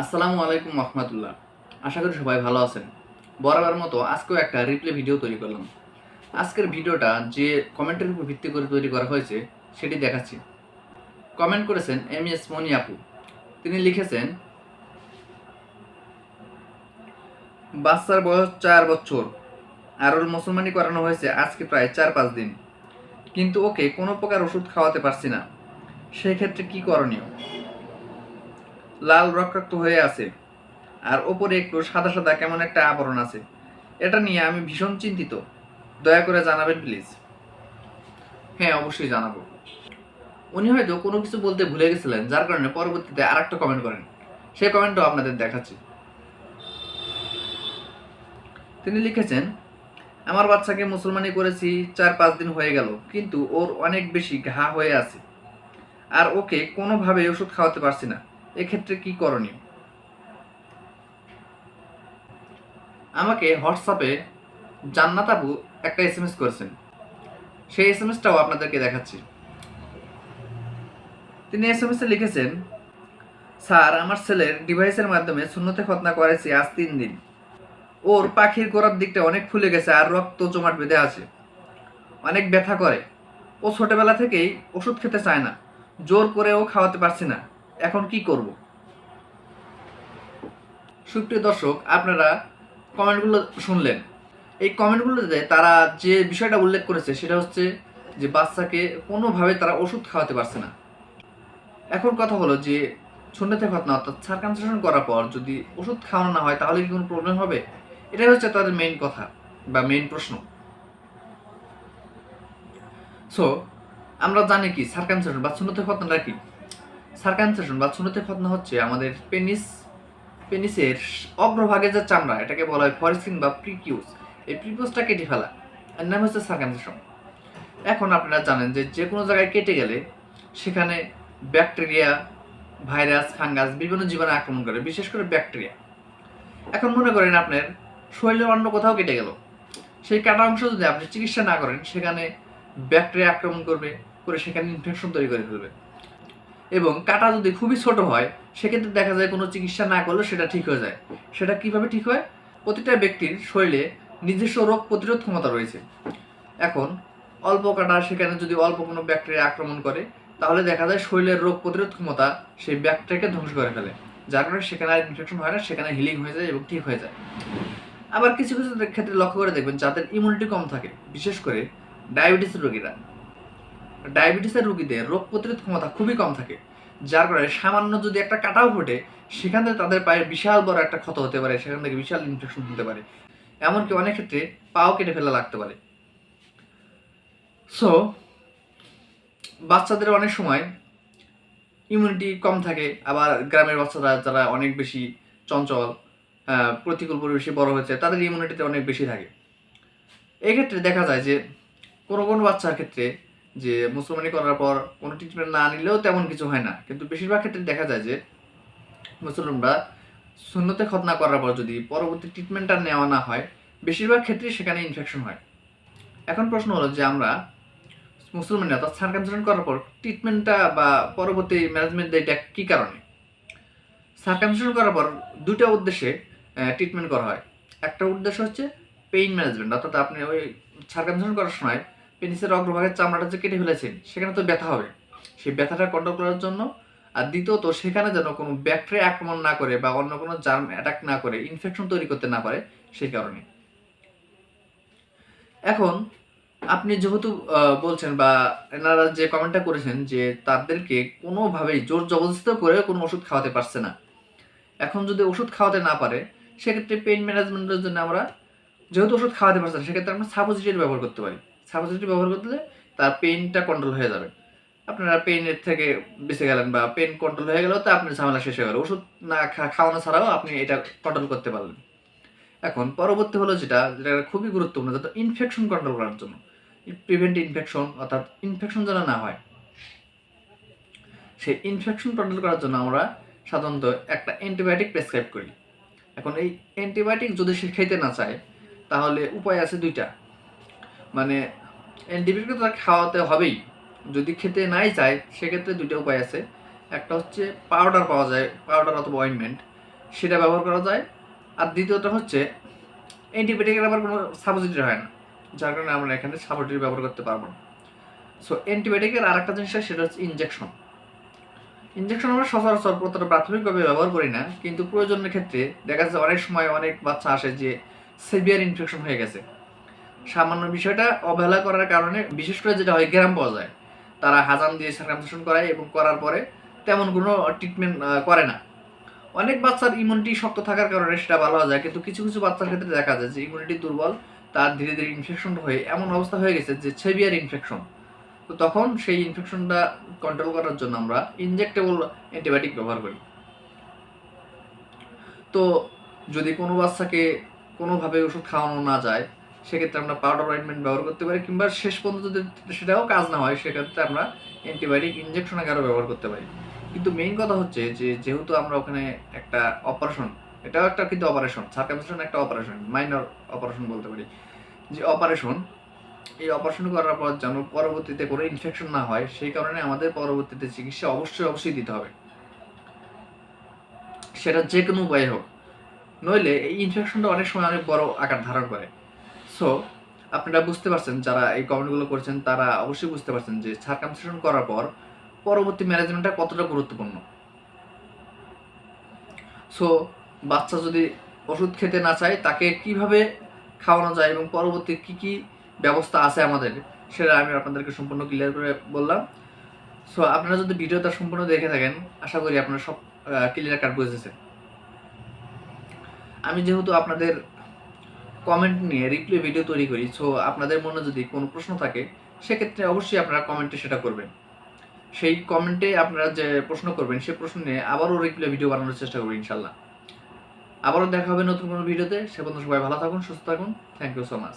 আসসালামু আলাইকুম রহমতুল্লাহ। আশা করি সবাই ভালো আছেন। বরাবর মতো আজকেও একটা রিপ্লে ভিডিও তৈরি করলাম। আজকের ভিডিওটা যে কমেন্টের উপর ভিত্তি করে তৈরি করা হয়েছে, সেটি দেখাচ্ছি। কমেন্ট করেছেন এম এস মনি আপু। তিনি লিখেছেন, বাচ্চার বয়স চার বছর। আর ওর মুসলমানি করানো হয়েছে আজকে প্রায় চার পাঁচ দিন। কিন্তু ওকে কোনো প্রকার ওষুধ খাওয়াতে পারছি না। সেক্ষেত্রে কি করণীয়? লাল রক্তাক্ত হয়ে আছে। আর ওপরে একটু সাদা সাদা কেমন একটা আবরণ আছে। এটা নিয়ে আমি ভীষণ চিন্তিত। দয়া করে জানাবেন, প্লিজ। হ্যাঁ অবশ্যই জানাব। উনি হয়তো কোনো কিছু বলতে ভুলে গেছিলেন, যার কারণে পরবর্তীতে আর একটা কমেন্ট করেন। সেই কমেন্টও আপনাদের দেখাচ্ছি। তিনি লিখেছেন, আমার বাচ্চাকে মুসলমানি করেছি, চার পাঁচ দিন হয়ে গেল, কিন্তু ওর অনেক বেশি ঘা হয়ে আছে। আর ওকে কোনোভাবে ওষুধ খাওয়াতে পারছি না। এক্ষেত্রে কি করণীয়? আমাকে হোয়াটসঅ্যাপে জান্নাত আবু একটা এস এম এস করেছেন। সেই এস এম এসটাও আপনাদেরকে দেখাচ্ছি। তিনি এস এম এসে লিখেছেন, স্যার, আমার ছেলের ডিভাইসের মাধ্যমে শূন্যতে খতনা করেছি আজ তিন দিন। ওর পাখির গোড়ার দিকটা অনেক ফুলে গেছে আর রক্ত জমাট বেঁধে আছে। অনেক ব্যথা করে। ও ছোটবেলা থেকেই ওষুধ খেতে চায় না। জোর করেও খাওয়াতে পারছি না। এখন কি করব? সুপ্রিয় দর্শক, আপনারা কমেন্টগুলো শুনলেন। এই কমেন্টগুলোতে তারা যে বিষয়টা উল্লেখ করেছে, সেটা হচ্ছে যে বাচ্চাকে কোনোভাবে তারা ওষুধ খাওয়াতে পারছে না। এখন কথা হলো যে শূন্যতে খতনা অর্থাৎ সার্কামসেশন করার পর যদি ওষুধ খাওয়ানো না হয়, তাহলে কি কোনো প্রবলেম হবে? এটাই হচ্ছে তাদের মেইন কথা বা মেইন প্রশ্ন। সো আমরা জানি কি সার্কামসেশন বা শূন্যতে খতনাটা কি সার্কামসেশন বা শূন্যতে খতনা হচ্ছে আমাদের পেনিস, পেনিসের অগ্রভাগে যে চামড়া, এটাকে বলা হয় ফরিসিন বা প্রিকিউস এই প্রিকিউসটা কেটে ফেলা। এর নাম হচ্ছে সার্কামসেশন এখন আপনারা জানেন যে যে কোনো জায়গায় কেটে গেলে সেখানে ব্যাকটেরিয়া, ভাইরাস, ফাঙ্গাস বিভিন্ন জীবাণু আক্রমণ করে, বিশেষ করে ব্যাকটেরিয়া। এখন মনে করেন আপনার শরীরের অন্য কোথাও কেটে গেল। সেই কাটা অংশ যদি আপনি চিকিৎসা না করেন, সেখানে ব্যাকটেরিয়া আক্রমণ করবে, করে সেখানে ইনফেকশন তৈরি করে ফেলবে। এবং কাটা যদি খুবই ছোট হয়, সেক্ষেত্রে দেখা যায় কোনো চিকিৎসা না করলে সেটা ঠিক হয়ে যায়। সেটা কীভাবে ঠিক হয়? প্রতিটা ব্যক্তির শরীরে নিজস্ব রোগ প্রতিরোধ ক্ষমতা রয়েছে। এখন অল্প কাটা, সেখানে যদি অল্প কোনো ব্যাকটেরিয়া আক্রমণ করে, তাহলে দেখা যায় শরীরের রোগ প্রতিরোধ ক্ষমতা সেই ব্যাকটেরিয়াকে ধ্বংস করে ফেলে। যার কারণে সেখানে আর ইনফেকশন হয় না, সেখানে হিলিং হয়ে যায় এবং ঠিক হয়ে যায়। আবার কিছু কিছু ক্ষেত্রে লক্ষ্য করে দেখবেন, যাদের ইমিউনিটি কম থাকে, বিশেষ করে ডায়াবেটিসের রোগীরা। ডায়াবেটিসের রোগীদের রোগ প্রতিরোধ ক্ষমতা খুবই কম থাকে। যার কারণে সামান্য যদি একটা কাটাও ফোটে সেখান থেকে তাদের পায়ে বিশাল বড় একটা ক্ষত হতে পারে, সেখান থেকে বিশাল ইনফেকশন হতে পারে। এমনকি অনেক ক্ষেত্রে পাও কেটে ফেলা লাগতে পারে। সো বাচ্চাদের অনেক সময় ইমিউনিটি কম থাকে। আবার গ্রামের বাচ্চারা যারা অনেক বেশি চঞ্চল প্রতিকূল পরিবেশে বড় হয়েছে, তাদের ইমিউনিটিতে অনেক বেশি থাকে। এক্ষেত্রে দেখা যায় যে কোনো কোনো বাচ্চার ক্ষেত্রে যে মুসলমানি করার পর কোনো ট্রিটমেন্ট না নিলেও তেমন কিছু হয় না। কিন্তু বেশিরভাগ ক্ষেত্রে দেখা যায় যে মুসলমানরা শূন্যতে খতনা করার পর যদি পরবর্তী ট্রিটমেন্টটা নেওয়া না হয়, বেশিরভাগ ক্ষেত্রেই সেখানে ইনফেকশন হয়। এখন প্রশ্ন হলো যে আমরা মুসলমানরা অর্থাৎ সার্কামসেশন করার পর ট্রিটমেন্টটা বা পরবর্তী ম্যানেজমেন্ট এটা কী কারণে? সার্কামসেশন করার পর দুটো উদ্দেশ্যে ট্রিটমেন্ট করা হয়। একটা উদ্দেশ্য হচ্ছে পেইন ম্যানেজমেন্ট অর্থাৎ আপনি ওই সার্কামসেশন করার সময় পেনিসের অগ্রভাগের চামড়াটা যে কেটে ফেলেছেন, সেখানে তো ব্যথা হবে। সেই ব্যথাটা কন্ট্রোল করার জন্য, আর দ্বিতীয়ত সেখানে যেন কোনো ব্যাকটেরিয়া আক্রমণ না করে বা অন্য কোনো জার্ম অ্যাটাক না করে ইনফেকশন তৈরি করতে না পারে, সেই কারণে। এখন, আপনি যেহেতু বলছেন বা এনারা যে কমেন্টটা করেছেন যে তাদেরকে কোনোভাবেই জোর জবরদস্ত করে কোনো ওষুধ খাওয়াতে পারছে না। এখন যদি ওষুধ খাওয়াতে না পারে, সেক্ষেত্রে পেইন ম্যানেজমেন্টের জন্য আমরা, যেহেতু ওষুধ খাওয়াতে পারছে না, সেক্ষেত্রে আমরা সাপোজিটরি ব্যবহার করতে পারি। সাপোজিটরি ব্যবহার করলে তার পেইনটা কন্ট্রোল হয়ে যাবে। আপনারা পেইনের থেকে বেঁচে গেলেন বা পেন কন্ট্রোল হয়ে গেলেও তো আপনার ঝামেলা শেষ হয়ে গেল। ওষুধ না খাওয়ানো ছাড়াও আপনি এটা কন্ট্রোল করতে পারলেন। এখন পরবর্তী হলো যেটা যেটা খুবই গুরুত্বপূর্ণ, যেটা ইনফেকশন কন্ট্রোল করার জন্য। প্রিভেন্ট ইনফেকশন অর্থাৎ ইনফেকশন যেন না হয়। সেই ইনফেকশন কন্ট্রোল করার জন্য আমরা সাধারণত একটা অ্যান্টিবায়োটিক প্রেসক্রাইব করি। এখন এই অ্যান্টিবায়োটিক যদি সে খেতে না চায়, তাহলে উপায় আছে দুইটা। মানে অ্যান্টিবায়োটিক তো খাওয়াতে হবেই। যদি খেতে নাই চায় সেক্ষেত্রে দুইটা উপায় আছে। একটা হচ্ছে পাউডার পাওয়া যায় পাউডার অথবা অয়েনমেন্ট সেটা ব্যবহার করা যায়। আর দ্বিতীয়টা হচ্ছে অ্যান্টিবায়োটিকের আবার কোনো সাবজিটি হয় না, যার কারণে আমরা এখানে সাবজিটি ব্যবহার করতে পারব না। সো অ্যান্টিবায়োটিকের আর একটা জিনিস সেটা হচ্ছে ইঞ্জেকশন ইনজেকশন আমরা সচরাচর প্রথমে প্রাথমিকভাবে ব্যবহার করি না, কিন্তু প্রয়োজনের ক্ষেত্রে দেখা যাচ্ছে অনেক সময় অনেক বাচ্চা আসে যে সিভিয়ার ইনফেকশন হয়ে গেছে। সামান্য বিষয়টা অবহেলা করার কারণে, বিশেষ করে যেটা হয় গ্রাম পাওয়া যায় তারা হাজাম দিয়ে সার্কামসেশন করায় এবং করার পরে তেমন কোনো ট্রিটমেন্ট করে না। অনেক বাচ্চার ইমিউনিটি শক্ত থাকার কারণে সেটা ভালো হয়ে যায়, কিন্তু কিছু কিছু বাচ্চার ক্ষেত্রে দেখা যায় যে ইমিউনিটি দুর্বল, তার ধীরে ধীরে ইনফেকশন হয়ে, এমন অবস্থা হয়ে গেছে যে সেভিয়ার ইনফেকশন তো তখন সেই ইনফেকশনটা কন্ট্রোল করার জন্য আমরা ইনজেক্টেবল অ্যান্টিবায়োটিক ব্যবহার করি। তো যদি কোনো বাচ্চাকে কোনোভাবে ওষুধ খাওয়ানো না যায় সেক্ষেত্রে আমরা পাউডার অয়েন্টমেন্ট ব্যবহার করতে পারি, কিংবা শেষ পর্যন্ত যদি সেটাও কাজ না হয়, সেক্ষেত্রে আমরা অ্যান্টিবায়োটিক ইনজেকশন আকারে ব্যবহার করতে পারি। কিন্তু মেইন কথা হচ্ছে যে, যেহেতু আমরা ওখানে একটা অপারেশন এটাও একটা কিন্তু অপারেশন সার্কামসেশন একটা অপারেশন মাইনর অপারেশন বলতে পারি। যে অপারেশন এই অপারেশন করার পর যেন পরবর্তীতে কোনো ইনফেকশন না হয়, সেই কারণে আমাদের পরবর্তীতে চিকিৎসা অবশ্যই অবশ্যই দিতে হবে। সেটা যে কোনো উপায়ে হোক। নইলে এই ইনফেকশনটা অনেক সময় অনেক বড় আকার ধারণ করে। সো আপনারা বুঝতে পারছেন, যারা এই কমেন্টগুলো করছেন, তারা অবশ্যই বুঝতে পারছেন যে সার্কামসেশন করার পর পরবর্তী ম্যানেজমেন্টটা কতটা গুরুত্বপূর্ণ। সো বাচ্চা যদি ওষুধ খেতে না চায়, তাকে কীভাবে খাওয়ানো যায় এবং পরবর্তী কি কি ব্যবস্থা আছে আমাদের, সেটা আমি আপনাদেরকে সম্পূর্ণ ক্লিয়ার করে বললাম। সো আপনারা যদি ভিডিওটা সম্পূর্ণ দেখে থাকেন, আশা করি আপনারা সব ক্লিয়ার কাট বুঝেছেন। আমি যেহেতু আপনাদের কমেন্ট নিয়ে রিপ্লে ভিডিও তৈরি করি। সো আপনাদের মনে যদি কোনো প্রশ্ন থাকে, সেক্ষেত্রে অবশ্যই আপনারা কমেন্টে সেটা করবেন। সেই কমেন্টে আপনারা যে প্রশ্ন করবেন সেই প্রশ্ন নিয়ে আবারও রিপ্লে ভিডিও বানানোর চেষ্টা করবেন ইনশাল্লাহ। আবারও দেখা হবে নতুন কোনো ভিডিওতে সে পর্যন্ত সবাই ভালো থাকুন, সুস্থ থাকুন। Thank you so much